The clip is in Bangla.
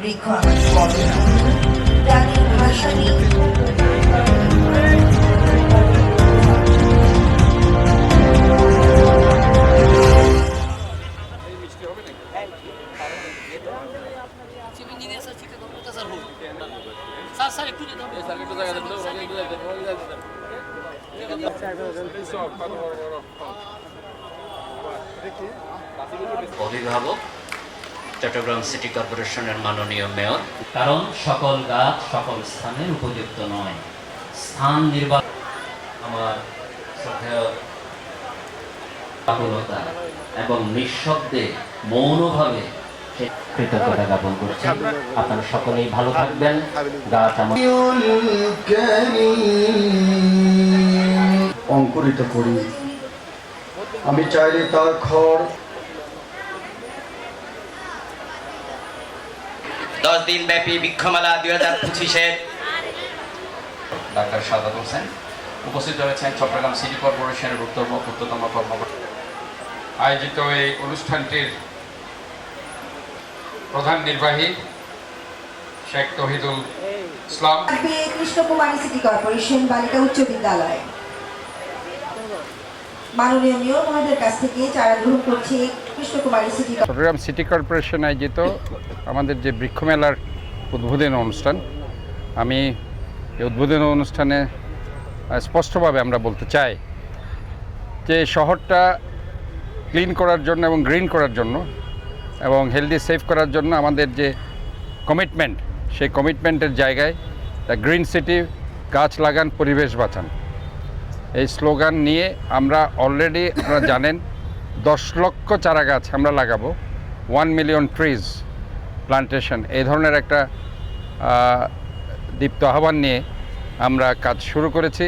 বৃক্ষ আমার বদনা প্রাণীর ভাষা নিয়ে। অভিভাবক চট্টগ্রাম সিটি কর্পোরেশনের মাননীয় মেয়র। কারণ সকল গাছ সকল স্থানের উপযুক্ত নয়। স্থান নির্বাচন আমার এবং নিঃশব্দে মৌনভাবে কৃতজ্ঞতা জ্ঞাপন করছি। আপনারা সকলেই ভালো থাকবেন। গাছ আমার অঙ্কুরিত করি। আমি চাইলে তার খড় দশ দিন ব্যাপী বৃক্ষমেলা দুই হাজার পঁচিশের ডাক্তার সাদাত হোসেন উপস্থিত রয়েছেন চট্টগ্রাম সিটি কর্পোরেশনের উত্তর উত্তরতম কর্মকর্তা। আয়োজিত এই অনুষ্ঠানটির প্রধান নির্বাহী শেখ তহিদুল ইসলাম। কৃষ্ণকুমারী সিটি কর্পোরেশন বালিকা উচ্চ বিদ্যালয়। মাননীয় মেয়র কাছ থেকে চারা গ্রহণ করছে Krishnakumari city Chattogram city corporation আয়োজিত আমাদের যে বৃক্ষমেলার উদ্বোধন অনুষ্ঠান, আমি এই উদ্বোধন অনুষ্ঠানে স্পষ্টভাবে আমরা বলতে চাই যে শহরটা ক্লিন করার জন্য এবং গ্রিন করার জন্য এবং হেলদি সেফ করার জন্য আমাদের যে কমিটমেন্ট, সেই কমিটমেন্টের জায়গায় দ্য গ্রিন সিটি গাছ লাগান, পরিবেশ বাঁচান। এই স্লোগান নিয়ে আমরা অলরেডি আপনারা জানেন, দশ লক্ষ চারা গাছ আমরা লাগাবো ওয়ান মিলিয়ন ট্রিজ প্লান্টেশন এই ধরনের একটা দীপ্ত আহ্বান নিয়ে আমরা কাজ শুরু করেছি।